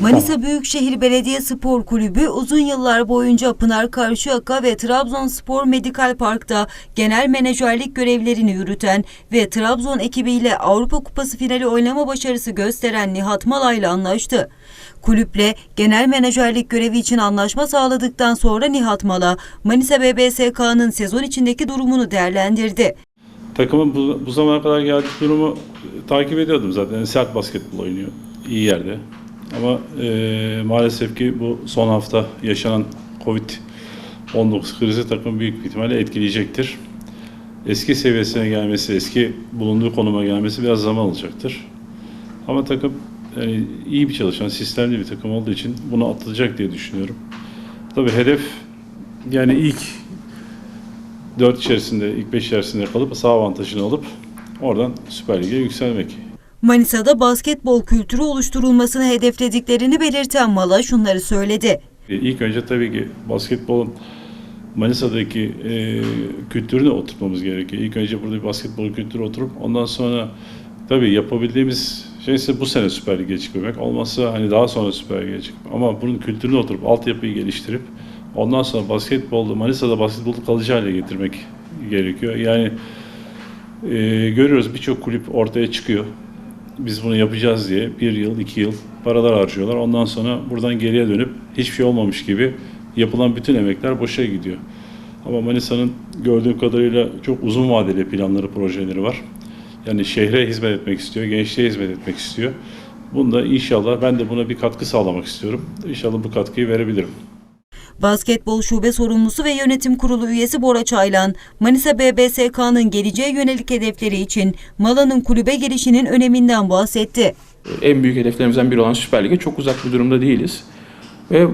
Manisa Büyükşehir Belediye Spor Kulübü uzun yıllar boyunca Pınar Karşıyaka ve Trabzonspor Medikal Park'ta genel menajerlik görevlerini yürüten ve Trabzon ekibiyle Avrupa Kupası finali oynama başarısı gösteren Nihat Malay'la anlaştı. Kulüple genel menajerlik görevi için anlaşma sağladıktan sonra Nihat Mala, Manisa BBSK'nın sezon içindeki durumunu değerlendirdi. Takımın bu, bu zamana kadar geldiği durumu takip ediyordum zaten. Sert basketbol oynuyor. iyi yerde. Ama e, maalesef ki bu son hafta yaşanan Covid-19 krizi takımı büyük bir ihtimalle etkileyecektir. Eski seviyesine gelmesi, eski bulunduğu konuma gelmesi biraz zaman alacaktır. Ama takım yani iyi bir çalışan, sistemli bir takım olduğu için bunu atılacak diye düşünüyorum. Tabii hedef yani ilk 4 içerisinde, ilk 5 içerisinde kalıp sağ avantajını alıp oradan Süper Lig'e yükselmek. Manisa'da basketbol kültürü oluşturulmasını hedeflediklerini belirten Mala şunları söyledi. E, İlk önce tabii ki basketbolun Manisa'daki e, kültürünü oturtmamız gerekiyor. İlk önce burada bir basketbol kültürü oturup ondan sonra tabii yapabildiğimiz şey ise bu sene Süper Lig'e çıkmak. Olmazsa hani daha sonra Süper Lig'e çıkmak. Ama bunun kültürünü oturup altyapıyı geliştirip ondan sonra basketbolda Manisa'da basketbolu kalıcı hale getirmek gerekiyor. Yani e, görüyoruz birçok kulüp ortaya çıkıyor. Biz bunu yapacağız diye bir yıl, iki yıl paralar harcıyorlar. Ondan sonra buradan geriye dönüp hiçbir şey olmamış gibi yapılan bütün emekler boşa gidiyor. Ama Manisa'nın gördüğüm kadarıyla çok uzun vadeli planları, projeleri var. Yani şehre hizmet etmek istiyor, gençliğe hizmet etmek istiyor. Bunda inşallah ben de buna bir katkı sağlamak istiyorum. İnşallah bu katkıyı verebilirim. Basketbol Şube Sorumlusu ve Yönetim Kurulu üyesi Bora Çaylan, Manisa BBSK'nın geleceğe yönelik hedefleri için Mala'nın kulübe gelişinin öneminden bahsetti. en büyük hedeflerimizden biri olan Süper Lig'e çok uzak bir durumda değiliz. Ve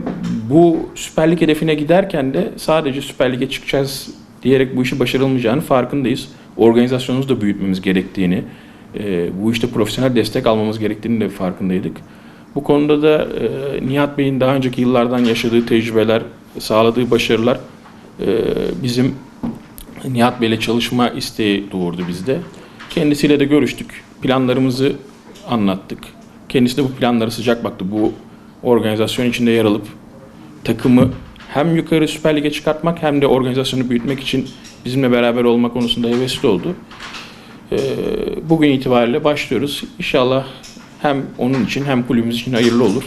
bu Süper Lig hedefine giderken de sadece Süper Lig'e çıkacağız diyerek bu işi başarılmayacağını farkındayız. Organizasyonumuzu da büyütmemiz gerektiğini, e, bu işte profesyonel destek almamız gerektiğini de farkındaydık. Bu konuda da e, Nihat Bey'in daha önceki yıllardan yaşadığı tecrübeler, sağladığı başarılar e, bizim Nihat Bey'le çalışma isteği doğurdu bizde. Kendisiyle de görüştük. Planlarımızı anlattık. Kendisi de bu planlara sıcak baktı. Bu organizasyon içinde yer alıp takımı hem yukarı Süper Lig'e çıkartmak hem de organizasyonu büyütmek için bizimle beraber olma konusunda hevesli oldu. Ee, Bugün itibariyle başlıyoruz. İnşallah hem onun için hem kulübümüz için hayırlı olur.